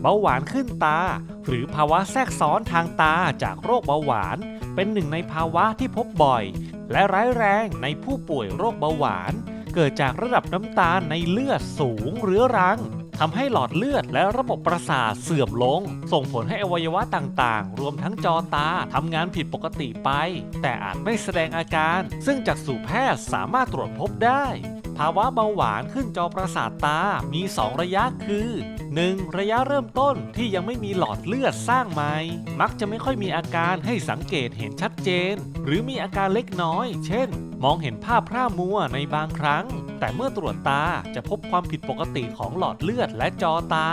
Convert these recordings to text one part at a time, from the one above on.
เบาหวานขึ้นตา หรือภาวะแทรกซ้อนทางตาจากโรคเบาหวาน เป็นหนึ่งในภาวะที่พบบ่อย และร้ายแรงในผู้ป่วยโรคเบาหวาน เกิดจากระดับน้ำตาลในเลือดสูงเรื้อรังทำให้หลอดเลือดและระบบประสาทเสื่อมลง ส่งผลให้อวัยวะต่างๆ รวมทั้งจอตาทำงานผิดปกติไป แต่อาจไม่แสดงอาการ ซึ่งจากสู่แพทย์สามารถตรวจพบได้ ภาวะเบาหวานขึ้นจอประสาทตา มี 2 ระยะคือ 1. ระยะเริ่มต้นที่ยังไม่มีหลอดเลือดสร้างใหม่ มักจะไม่ค่อยมีอาการให้สังเกตเห็นชัดเจน หรือมีอาการเล็กน้อย เช่น มองเห็นภาพพร่ามัวในบางครั้ง แต่เมื่อตรวจตาจะพบความผิดปกติของหลอดเลือดและจอตา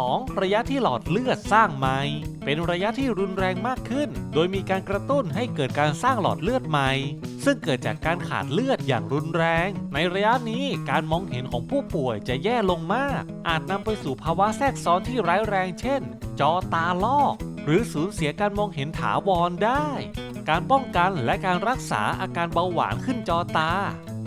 2. ระยะที่หลอดเลือดสร้างใหม่ เป็นระยะที่รุนแรงมากขึ้น โดยมีการกระตุ้นให้เกิดการสร้างหลอดเลือดใหม่ ซึ่งเกิดจากการขาดเลือดอย่างรุนแรง ในระยะนี้การมองเห็นของผู้ป่วยจะแย่ลงมาก อาจนำไปสู่ภาวะแทรกซ้อนที่ร้ายแรง เช่น จอตาลอก หรือสูญเสียการมองเห็นถาวรได้ การป้องกันและการรักษาอาการเบาหวานขึ้นจอตา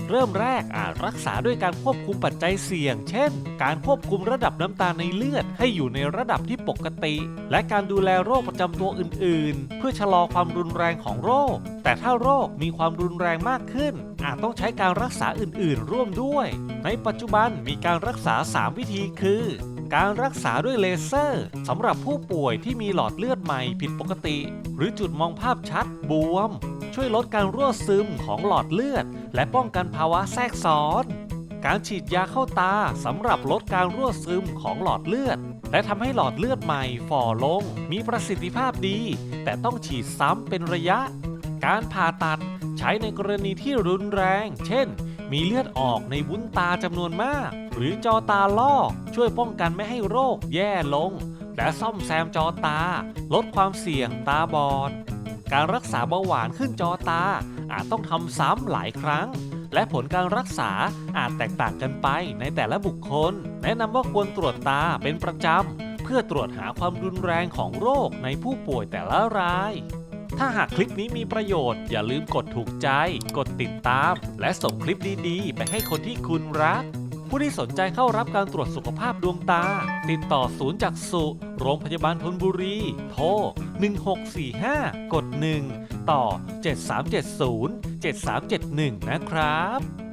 เริ่มแรกอาจรักษาด้วยการควบคุมปัจจัยเสี่ยง เช่น การควบคุมระดับน้ำตาลในเลือดให้อยู่ในระดับที่ปกติ และการดูแลโรคประจำตัวอื่น ๆ เพื่อชะลอความรุนแรงของโรค แต่ถ้าโรคมีความรุนแรงมากขึ้น อาจต้องใช้การรักษาอื่น ๆ ร่วมด้วย ในปัจจุบันมีการรักษา 3 วิธีคือการรักษาด้วยเลเซอร์สำหรับผู้ป่วยที่มีหลอดเลือดใหม่ผิดปกติ หรือจุดมองภาพชัดบวม ช่วยลดการรั่วซึมของหลอดเลือด และป้องกันภาวะแทรกซ้อน การฉีดยาเข้าตาสำหรับลดการรั่วซึมของหลอดเลือด และทำให้หลอดเลือดใหม่ฝ่อลง มีประสิทธิภาพดี แต่ต้องฉีดซ้ำเป็นระยะ การผ่าตัดใช้ในกรณีที่รุนแรง เช่น มีเลือดออกในวุ้นตาจำนวนมาก หรือจอตาลอกช่วยป้องกันไม่ให้โรคแย่ลง และซ่อมแซมจอตา ลดความเสี่ยงตาบอด การรักษาเบาหวานขึ้นจอตา อาจต้องทำซ้ำหลายครั้ง และผลการรักษาอาจแตกต่างกันไปในแต่ละบุคคล แนะนำว่าควรตรวจตาเป็นประจำ เพื่อตรวจหาความรุนแรงของโรคในผู้ป่วยแต่ละราย ถ้าหากคลิปนี้มีประโยชน์ อย่าลืมกดถูกใจ กดติดตาม และส่งคลิปดีๆ ไปให้คนที่คุณรัก ผู้ที่สนใจเข้ารับการตรวจสุขภาพดวงตา ติดต่อศูนย์จักษุโรงพยาบาลธนบุรี โทร 1645 กด 1 ต่อ 7370 7371 นะครับ